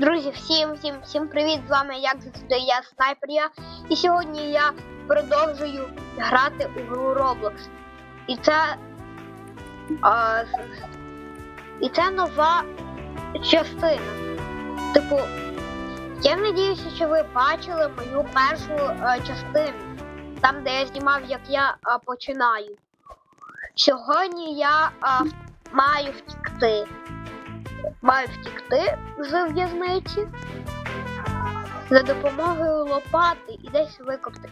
Друзі, всім всім всім привіт! З вами як завжди я Снайпер я. І сьогодні я продовжую грати у гру Roblox. І це. А, і це нова частина. Типу, я надіюся, що ви бачили мою першу е, частину. Там, де я знімав, як я е, починаю. Сьогодні я е, маю втікти маю втікти з в'язниці за допомогою лопати і десь викопти.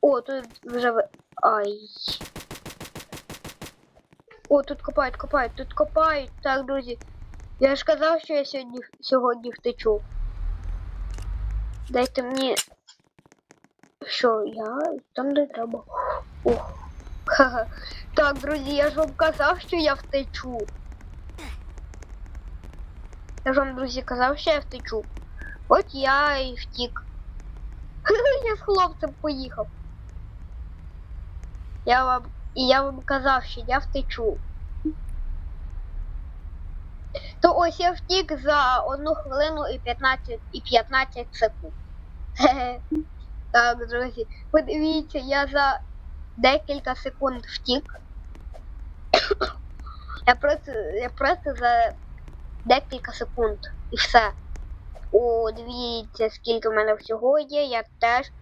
О, тут вже ви. Ай. О, тут копають, копають, тут копають. Так, друзі. Я ж казав, що я сьогодні, сьогодні втечу. Дайте мені. Що, я там де треба. Ох. Ха-ха. Так, друзі, я ж вам казав, що я втечу. Я ж вам, друзі, казав, що я втечу. От я і втік. я з хлопцем поїхав. Я вам. І я вам казав, що я втечу. То ось я втік за 1 хвилину і 15, і 15 секунд. Так, друзі, подивіться, я за декілька секунд втік. я просто, я просто за декілька секунд і все. О, дивіться, скільки в мене всього є, я теж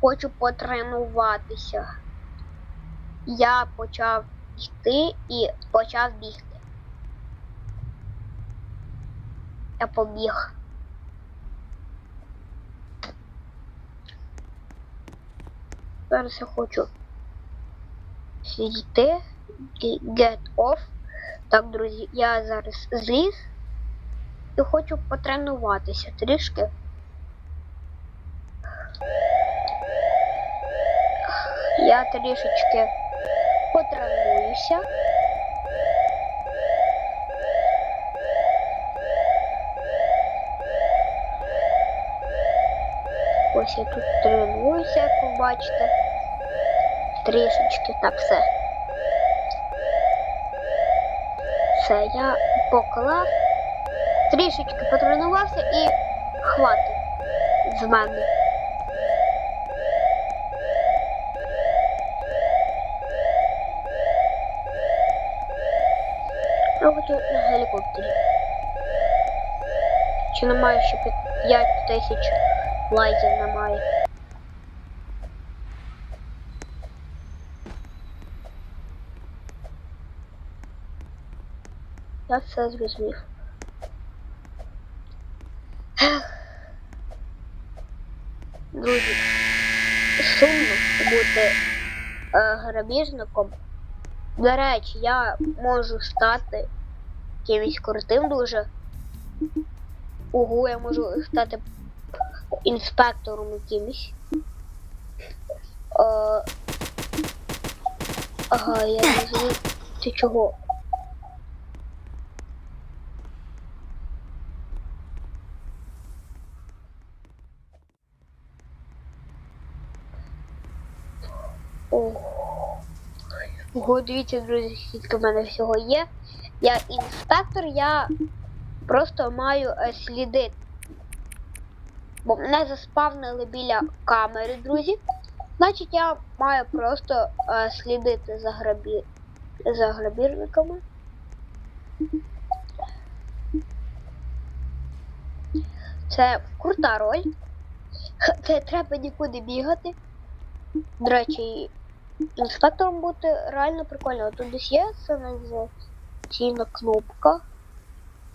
хочу потренуватися. Я почав йти і почав бігти. Я побіг. Зараз я хочу і get off. Так, друзі, я зараз зліз і хочу потренуватися трішки. Я трішечки потренуюся. Ось я тут тренуюся, як ви бачите. Трішечки так все. Все, я поклав, трішечки потренувався і хватить з мене. Я хочу на гелікоптері. Чи немає ще 5 тисяч лайків немає. Я все зрозумів. Друзі, сумно бути е, грабіжником. До речі, я можу стати якимось крутим дуже. Ого, я можу стати інспектором якимось. Е, ага, я розумію. Ти чого? Ого. Дивіться, друзі, скільки в мене всього є. Я інспектор, я просто маю е, слідити. Бо мене заспавнили біля камери, друзі. Значить, я маю просто е, слідити за, грабі... за грабіжниками. Це крута роль. Це треба нікуди бігати. До речі, інспектором бути реально прикольно. Тут десь є сигналізаційна кнопка.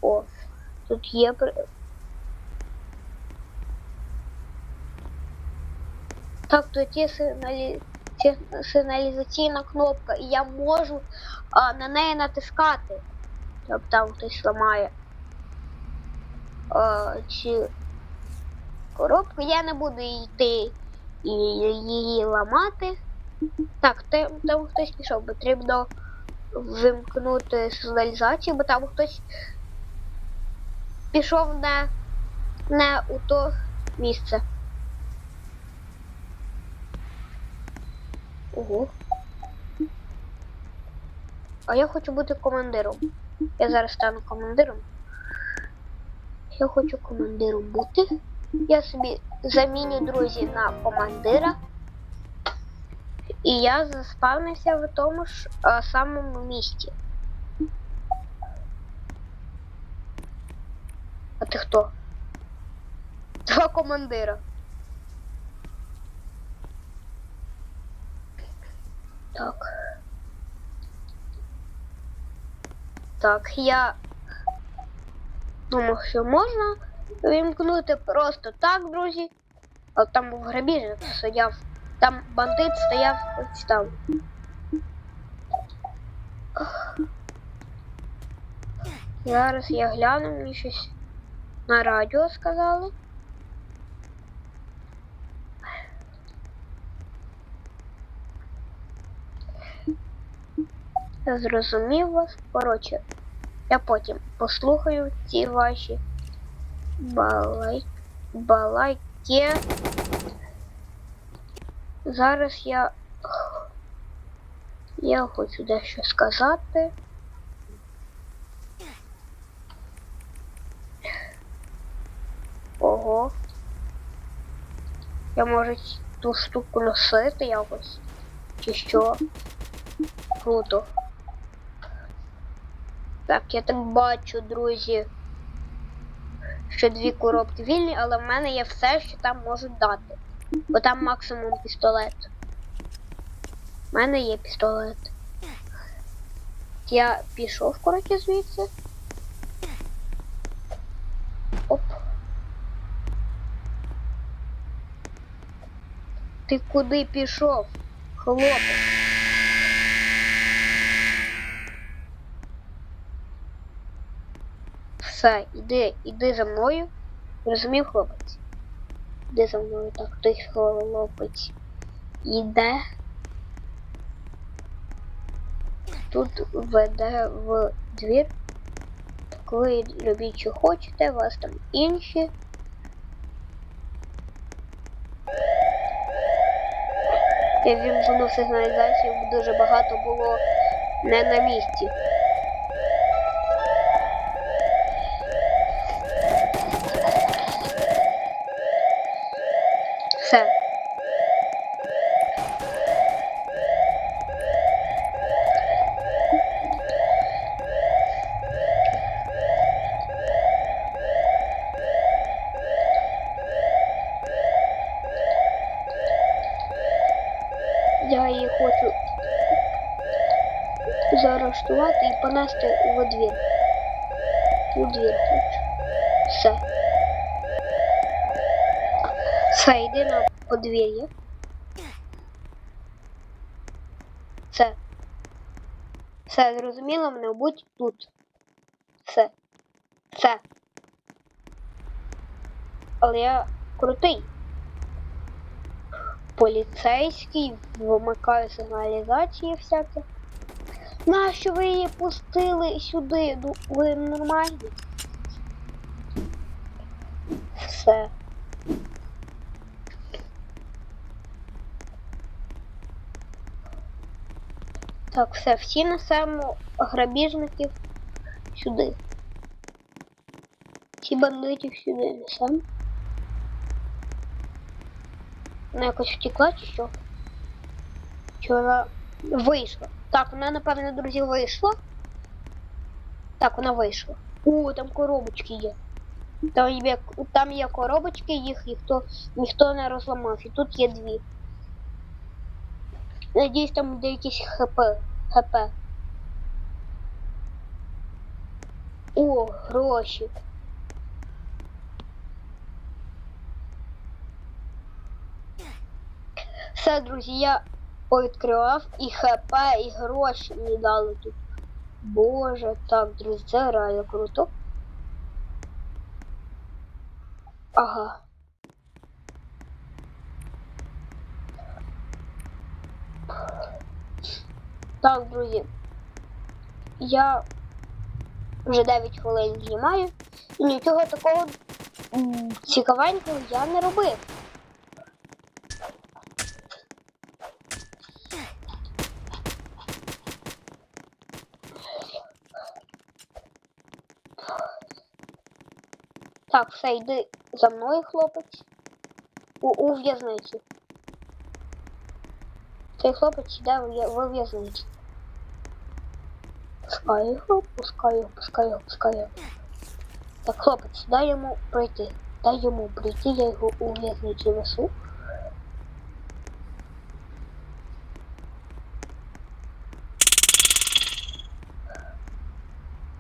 О, тут є. Так, тут є сигналі... сигналізаційна кнопка, і я можу а, на неї натискати. Щоб там хтось ламає а, ці коробку. Я не буду йти і її ламати. Так, там, там хтось пішов, потрібно вимкнути сигналізацію, бо там хтось пішов не, не у то місце. Ого. А я хочу бути командиром. Я зараз стану командиром. Я хочу командиром бути. Я собі заміню друзі на командира. І я заспавнився в тому ж е, самому місті. А ти хто? Два командира. Так. Так, я думав, що можна вимкнути просто так, друзі. А там був грабіжник стояв. Там бандит стояв ось там. Зараз я гляну, мені щось на радіо сказали. Я зрозумів вас. Коротше, я потім послухаю ці ваші балай... балайки. Зараз я. Я хочу дещо сказати. Ого. Я можу ту штуку носити якось. Чи що? Круто. Так, я так бачу, друзі. Що дві коробки вільні, але в мене є все, що там можуть дати. Бо там максимум пістолет. У мене є пістолет. Я пішов, коротше, звідси. Оп. Ти куди пішов, хлопець? Все, іди, іди за мною. Розумів, хлопець? Іди за мною так, той хлопець. Іде. Тут веде в двір. Коли робіть, що хочете, у вас там інші. Я вімкнув сигналізацію, дуже багато було не на місці. Понести у двір. У двір. Все. Все, йди на подвір'я. Все. Все, зрозуміло, мене будь тут. Все. Все. Але я крутий. Поліцейський, вимикаю сигналізації всяке. Нащо ви її пустили сюди? Ну, ви нормальні? Все. Так, все, всі несемо грабіжників сюди. Всі бандитів сюди несемо. Вона якось втекла чи що? Чи вона вийшла? Так, вона, напевно, друзі, вийшла. Так, вона вийшла. О, там коробочки є. Там є, там є коробочки, їх ніхто, ніхто не розламав. І тут є дві. Надіюсь, там буде якісь хп. хп. О, гроші. Все, друзі, я Повідкривав і хп, і гроші мені дали тут. Боже, так, друзі, це реально круто. Ага. Так, друзі. Я вже 9 хвилин знімаю і нічого такого цікавенького я не робив. Так, все, йди за мною, хлопець. У, у в'язниці. Цей хлопець йде в в'язниці. Пускай його, пускай його, пускай його, пускай його. Так, хлопець, дай йому пройти. Дай йому прийти, я його у в'язницю несу.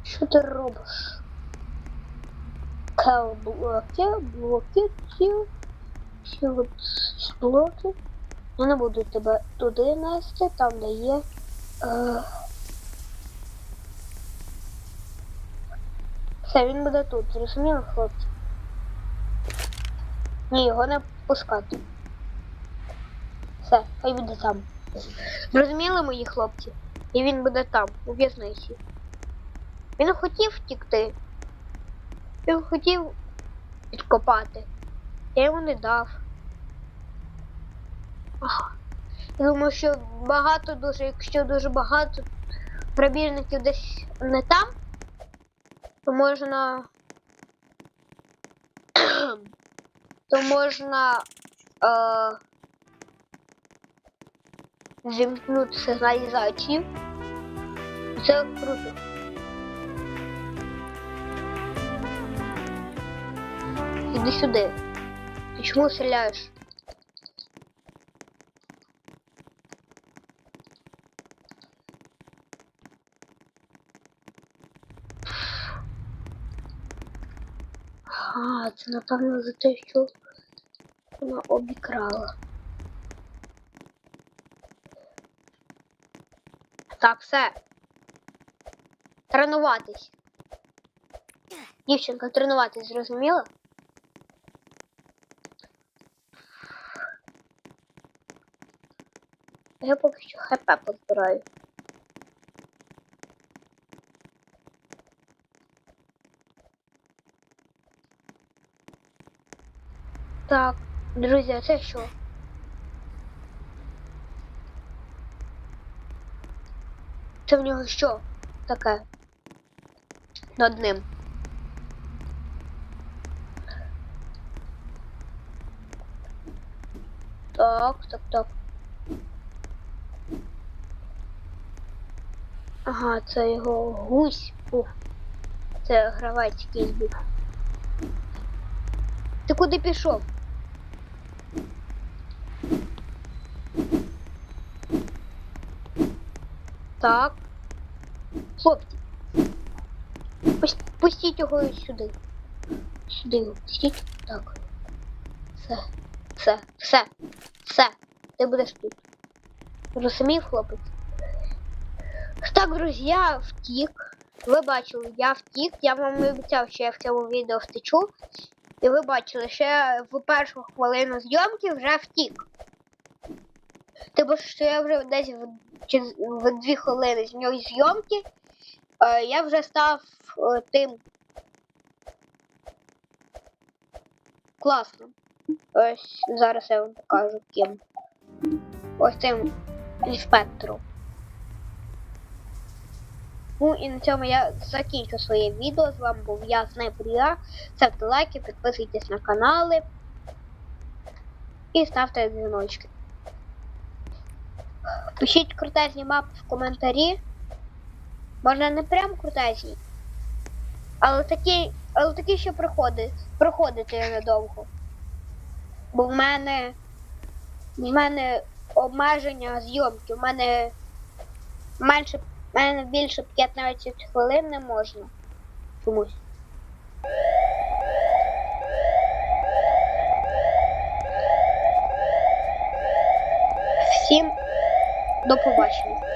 Що ти робиш? Кел блоки, блоки, ці от блоки. Я не буду тебе туди нести, там де є. Е... Все, він буде тут, зрозуміло, хлопці? Ні, його не пускати. Все, хай буде там. Зрозуміли мої хлопці? І він буде там, у в'язниці. Він хотів втікти. Він хотів підкопати. Я йому не дав. Я думаю, що багато дуже, якщо дуже багато грабіжників десь не там, то можна. то можна е, зімкнути сигналізацію. Це круто. Іди сюди. Ти чому стріляєш? А, це напевно за те, що вона обікрала. Так, все. Тренуватись. Дівчинка, тренуватись, зрозуміла? Я поки що хп позбираю. Так, друзі, а це що? Це в нього що таке? Над ним. Так, так, так. Ага, це його гусь був. Це гравець якийсь був. Ти куди пішов? Так. Хлопці. Пустіть його сюди. Сюди його пустіть. Так. Все. Все. Все. Все. Ти будеш тут. Розумів, хлопець? Друзі, я втік. Ви бачили, я втік. Я вам обіцяв, що я в цьому відео втечу. І ви бачили, що я в першу хвилину зйомки вже втік. Типу, що я вже десь в, в дві хвилини з нього зйомки. Е, я вже став е, тим класним. Ось зараз я вам покажу ким. Ось цим інспектором. Ну і на цьому я закінчу своє відео. З вами був я, Снайпер Я. Ставте лайки, підписуйтесь на канали і ставте дзвіночки. Пишіть крутезні мапи в коментарі. Можна не прям крутезні, але такі, але такі, приходить, проходити недовго. Бо в мене в мене обмеження зйомки, в мене менше, в мене більше 15 хвилин не можна. Чомусь. Всім до побачення.